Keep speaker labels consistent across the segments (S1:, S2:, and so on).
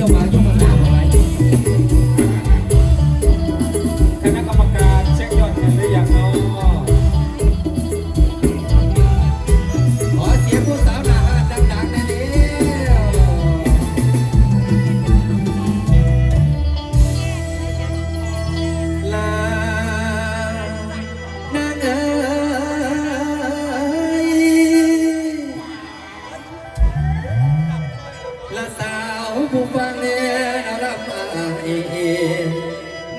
S1: teu mar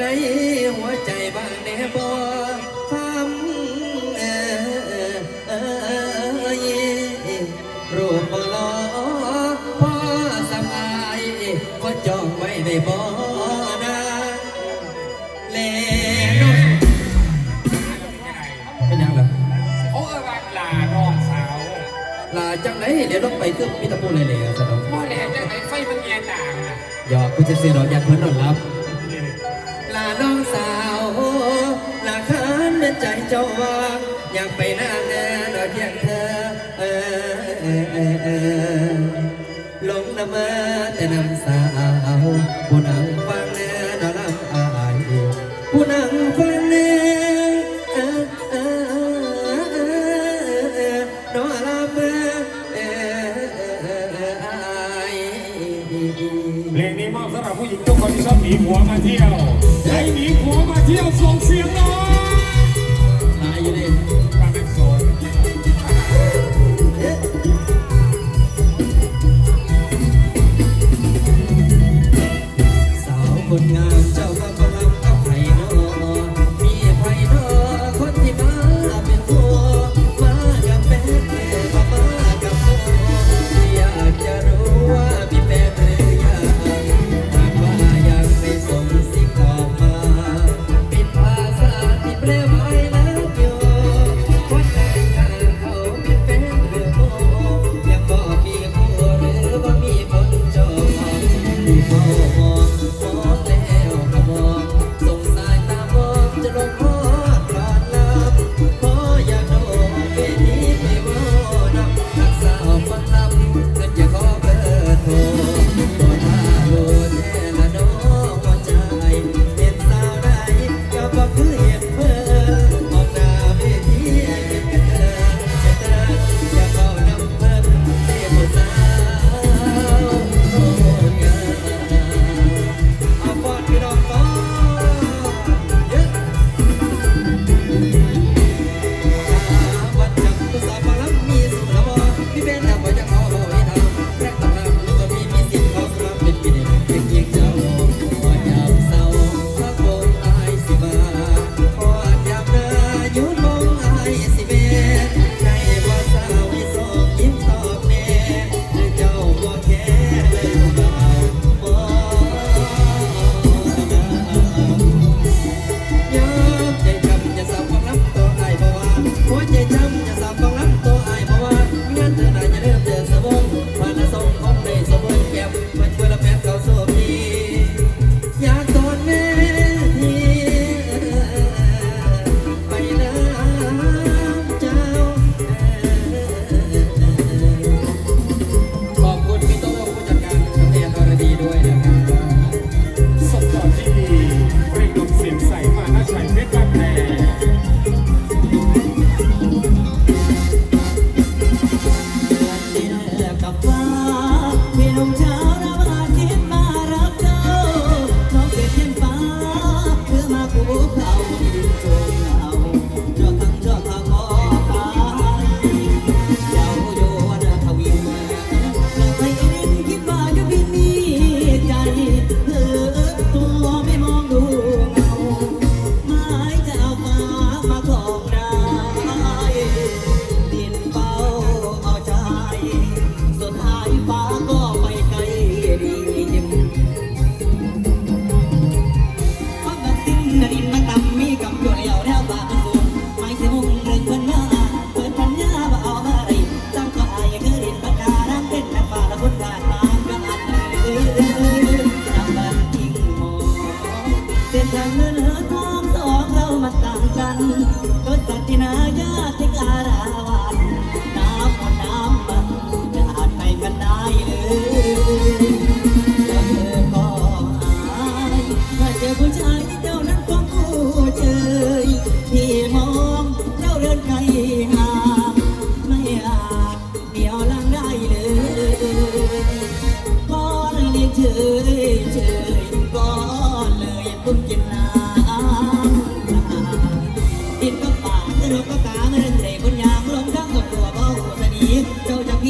S1: ในหัวใจบ้างแน่บ่ทำเออเอยรูปบ่อพ่อสบายก็จองไว้ในบ่อจังไหนเดี๋ยวลงไปตึ้งพี่
S2: ตะ
S1: ปูเลยเลย
S2: สะ
S1: ดอกบ่แลจังไหนไฟมันแย่ต่างหยอกกูจะเสียดอกอยากเพิ่นนอนรับ จ้าวอยากไปนั่
S2: งแน่
S3: ดอกเทียงเธอเออเออเออลงน้ำมอแต่น้ำสาวบนน้ำ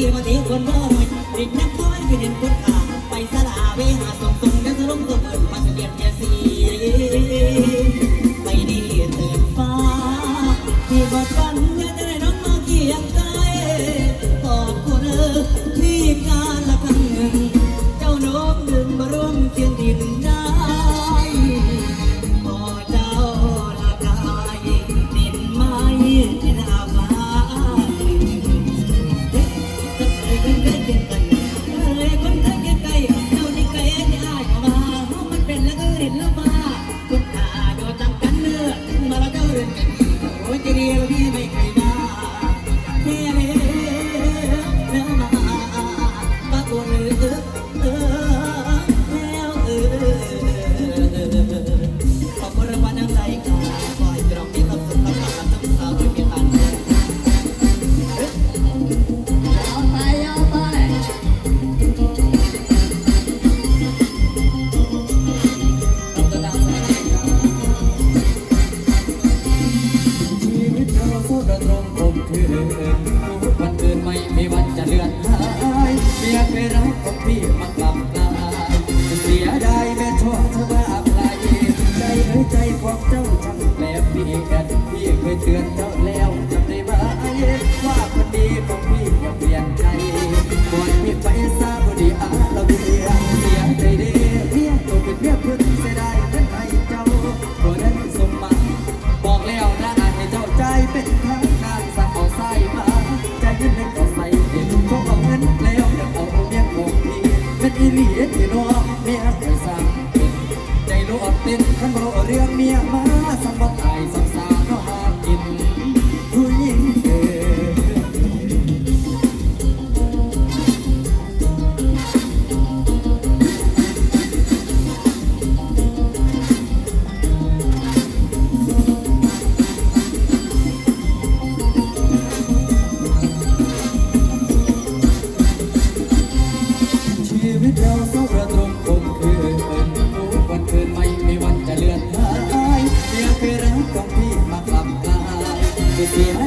S3: ที่มาเทียคนบ่อย
S1: ติดนัก เรื่องเมียมาสังบ่ตาย Yeah.